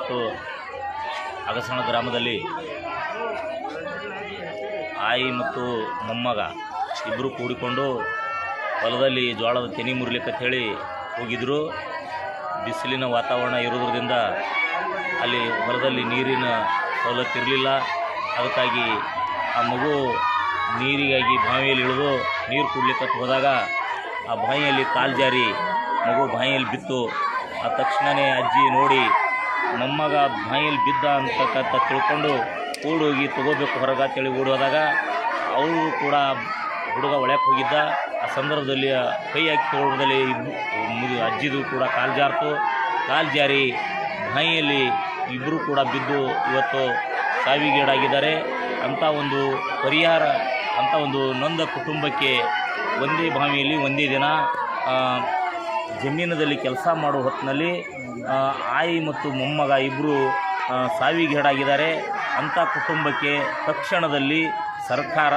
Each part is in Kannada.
ಇವತ್ತು ಅಗಸಣ ಗ್ರಾಮದಲ್ಲಿ ಆಯಿ ಮತ್ತು ಮೊಮ್ಮಗ ಇಬ್ಬರು ಕೂಡಿಕೊಂಡು ಹೊಲದಲ್ಲಿ ಜೋಳದ ತೆನಿ ಮುರಿಲಿಕ್ಕೆ ಹೇಳಿ ಹೋಗಿದ್ದರು ಬಿಸಿಲಿನ ವಾತಾವರಣ ಇರೋದ್ರಿಂದ ಅಲ್ಲಿ ಹೊಲದಲ್ಲಿ ನೀರಿನ ಸವಲತ್ತು ಇರಲಿಲ್ಲ. ಅದಕ್ಕಾಗಿ ಆ ಮಗು ನೀರಿಗಾಗಿ ಬಾವಿಯಲ್ಲಿ ಇಳಿದು ನೀರು ಕುಡ್ಲಿಕ್ಕೆ ಹೋದಾಗ ಆ ಬಾವಿಯಲ್ಲಿ ಕಾಲು ಜಾರಿ ಮಗು ಬಾವಿಯಲ್ಲಿ ಬಿತ್ತು. ಆ ತಕ್ಷಣವೇ ಅಜ್ಜಿ ನೋಡಿ ಮೊಮ್ಮಗ ಬಾಯಿಯಲ್ಲಿ ಬಿದ್ದ ಅಂತಕ್ಕಂಥ ತಿಳ್ಕೊಂಡು ಹೋಗಿ ತಗೋಬೇಕು ಹೊರಗೆ ಅಂತೇಳಿ ಓಡೋದಾಗ ಅವರು ಕೂಡ ಹುಡುಗ ಒಳಕ್ಕೆ ಹೋಗಿದ್ದ. ಆ ಸಂದರ್ಭದಲ್ಲಿ ಕೈ ಹಾಕಿ ತಗೊಳ್ಳೋದ್ರಲ್ಲಿ ಅಜ್ಜಿದು ಕೂಡ ಕಾಲು ಜಾರ್ತು. ಕಾಲು ಜಾರಿ ಬಾಯಿಯಲ್ಲಿ ಇಬ್ಬರು ಕೂಡ ಬಿದ್ದು ಇವತ್ತು ಸಾವಿಗೀಡಾಗಿದ್ದಾರೆ. ಅಂಥ ಒಂದು ಪರಿಹಾರ, ಅಂಥ ಒಂದು ನೊಂದ ಕುಟುಂಬಕ್ಕೆ ಒಂದೇ ಬಾವಿಯಲ್ಲಿ ಒಂದೇ ದಿನ ಜಮೀನದಲ್ಲಿ ಕೆಲಸ ಮಾಡೋ ಹೊತ್ತಿನಲ್ಲಿ ಆಯಿ ಮತ್ತು ಮೊಮ್ಮಗ ಇಬ್ಬರು ಸಾವಿಗೀಡಾಗಿದ್ದಾರೆ. ಅಂಥ ಕುಟುಂಬಕ್ಕೆ ತಕ್ಷಣದಲ್ಲಿ ಸರ್ಕಾರ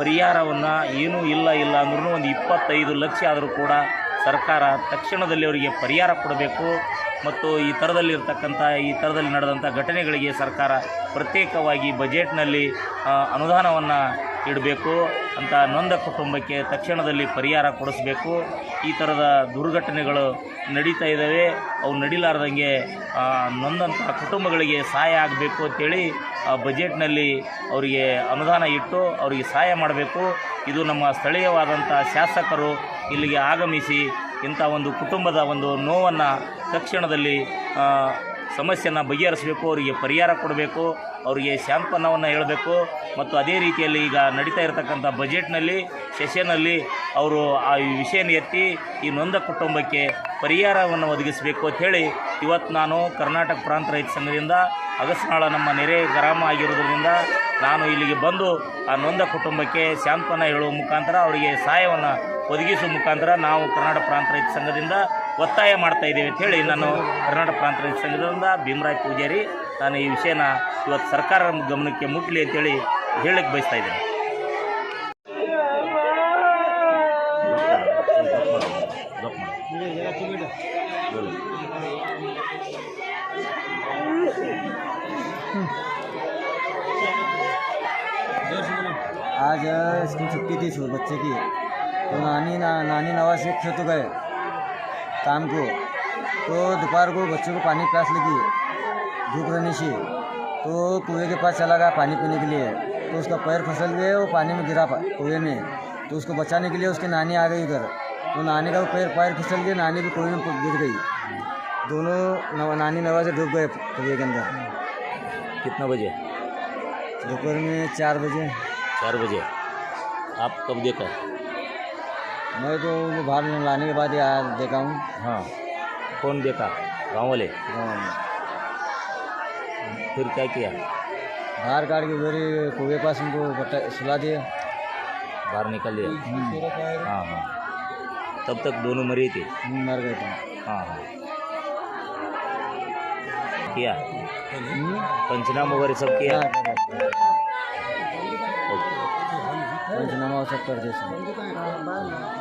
ಪರಿಹಾರವನ್ನು ಏನೂ ಇಲ್ಲ ಇಲ್ಲ ಅಂದ್ರೂ ಒಂದು ಇಪ್ಪತ್ತೈದು ಲಕ್ಷ ಆದರೂ ಕೂಡ ಸರ್ಕಾರ ತಕ್ಷಣದಲ್ಲಿ ಅವರಿಗೆ ಪರಿಹಾರ ಕೊಡಬೇಕು. ಮತ್ತು ಈ ಥರದಲ್ಲಿರ್ತಕ್ಕಂಥ, ಈ ಥರದಲ್ಲಿ ನಡೆದಂಥ ಘಟನೆಗಳಿಗೆ ಸರ್ಕಾರ ಪ್ರತ್ಯೇಕವಾಗಿ ಬಜೆಟ್ನಲ್ಲಿ ಅನುದಾನವನ್ನು ಇಡಬೇಕು ಅಂತ ನೊಂದ ಕುಟುಂಬಕ್ಕೆ ತಕ್ಷಣದಲ್ಲಿ ಪರಿಹಾರ ಕೊಡಿಸ್ಬೇಕು. ಈ ಥರದ ದುರ್ಘಟನೆಗಳು ನಡೀತಾ ಇದ್ದಾವೆ. ಅವು ನಡಿಲಾರ್ದಂಗೆ ನೊಂದಂಥ ಕುಟುಂಬಗಳಿಗೆ ಸಹಾಯ ಆಗಬೇಕು ಅಂತೇಳಿ, ಆ, ಬಜೆಟ್ನಲ್ಲಿ ಅವರಿಗೆ ಅನುದಾನ ಇಟ್ಟು ಅವರಿಗೆ ಸಹಾಯ ಮಾಡಬೇಕು. ಇದು ನಮ್ಮ ಸ್ಥಳೀಯವಾದಂಥ ಶಾಸಕರು ಇಲ್ಲಿಗೆ ಆಗಮಿಸಿ ಇಂಥ ಒಂದು ಕುಟುಂಬದ ಒಂದು ನೋವನ್ನು ತಕ್ಷಣದಲ್ಲಿ ಸಮಸ್ಯೆನ ಬಗೆಹರಿಸಬೇಕು, ಅವರಿಗೆ ಪರಿಹಾರ ಕೊಡಬೇಕು, ಅವರಿಗೆ ಶಾಂತ್ವನವನ್ನು ಹೇಳಬೇಕು. ಮತ್ತು ಅದೇ ರೀತಿಯಲ್ಲಿ ಈಗ ನಡೀತಾ ಇರತಕ್ಕಂಥ ಬಜೆಟ್ನಲ್ಲಿ ಸೆಷನಲ್ಲಿ ಅವರು ಆ ವಿಷಯನ ಎತ್ತಿ ಈ ನೊಂದ ಕುಟುಂಬಕ್ಕೆ ಪರಿಹಾರವನ್ನು ಒದಗಿಸಬೇಕು ಅಂತ ಹೇಳಿ ಇವತ್ತು ನಾನು ಕರ್ನಾಟಕ ಪ್ರಾಂತ ರೈತ ಸಂಘದಿಂದ ಅಗಸ್ನಾಳ ನಮ್ಮ ನೆರೆ ಗ್ರಾಮ ಆಗಿರೋದ್ರಿಂದ ನಾನು ಇಲ್ಲಿಗೆ ಬಂದು ಆ ನೊಂದ ಕುಟುಂಬಕ್ಕೆ ಶಾಂತ್ವನ ಹೇಳುವ ಮುಖಾಂತರ ಅವರಿಗೆ ಸಹಾಯವನ್ನು ಒದಗಿಸುವ ಮುಖಾಂತರ ನಾವು ಕರ್ನಾಟಕ ಪ್ರಾಂತ ರೈತ ಸಂಘದಿಂದ ಒತ್ತಾಯ ಮಾಡ್ತಾ ಇದ್ದೇವೆ ಅಂತ ಹೇಳಿ ನಾನು ಕರ್ನಾಟಕ ಪ್ರಾಂತ ರೈತ ಸಂಘದಿಂದ ಭೀಮರಾಯ್ ಪೂಜಾರಿ ನಾನು ಈ ವಿಷಯನ ಇವತ್ತು ಸರ್ಕಾರ ಗಮನಕ್ಕೆ ಮುಟ್ಲಿ ಅಂತೇಳಿ ಹೇಳಕ್ಕೆ ಬಯಸ್ತಾ ಇದ್ದೇನೆ आज स्कूल छुट्टी थी सु- बच्चे की तो नानी ना नानी नवाज से खेत गए शाम को। तो दोपहर को बच्चों को पानी प्यास लगी। धूप रहने से। तो कुएँ के पास चला गया पानी पीने के लिए। तो उसका पैर फ़सल गया वो पानी में गिरा कुएँ में। तो उसको बचाने के लिए उसकी नानी आ गई उधर तो नानी का पैर पैर फिसल गया नानी भी कुएँ में गिर गई। दोनों नव, नानी नवाज़ से डूब गए कुएँ के अंदर। कितना बजे? दोपहर में चार बजे। चार बजे। आप कब देखा? मैं तो उनको बाहर लाने के बाद ही आया देखा हूँ। हाँ कौन देखा? गाँव वाले फिर क्या किया? बाहर काट के उधर ही कुएँ पास उनको सुला दिया। बाहर निकल दिया हाँ हाँ। तब तक दोनों मरी थे? मर गए थे। हाँ हाँ। किया? हम्म? पंचनामा वगैरह सब किया? हाँ। पंचनामा वो सब कर दिए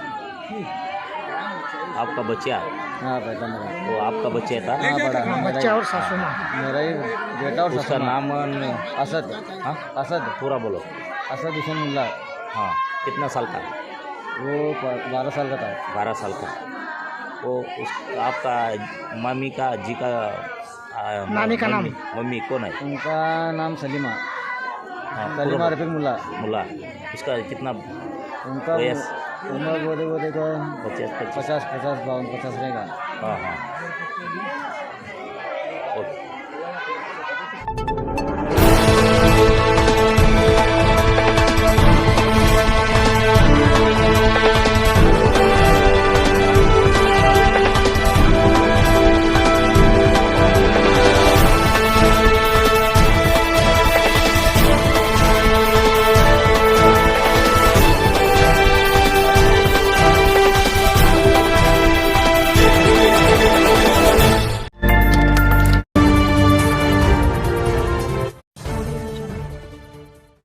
आपका बच्चा? हाँ बेटा मेरा। वो आपका बच्चा था? हाँ बड़ा। बच्चा और सासू माँ मेरा ही बेटा और उसका सासू नाम असद। हाँ? असद। पूरा बोलो। असद हुसैन मुल्ला हाँ कितना साल का? वो बारह साल का था। बारह साल का। वो उस आपका मम्मी का जी का नानी का नाम? मम्मी कौन है? उनका नाम सलीमा। हाँ, सलीमा रफीक मुल्ला। मुल्ला। उसका कितना उनका? उम्र बोले बोले का पचास पच्चीस पचास पचास बावन पचास रहेगा हाँ हाँ ओके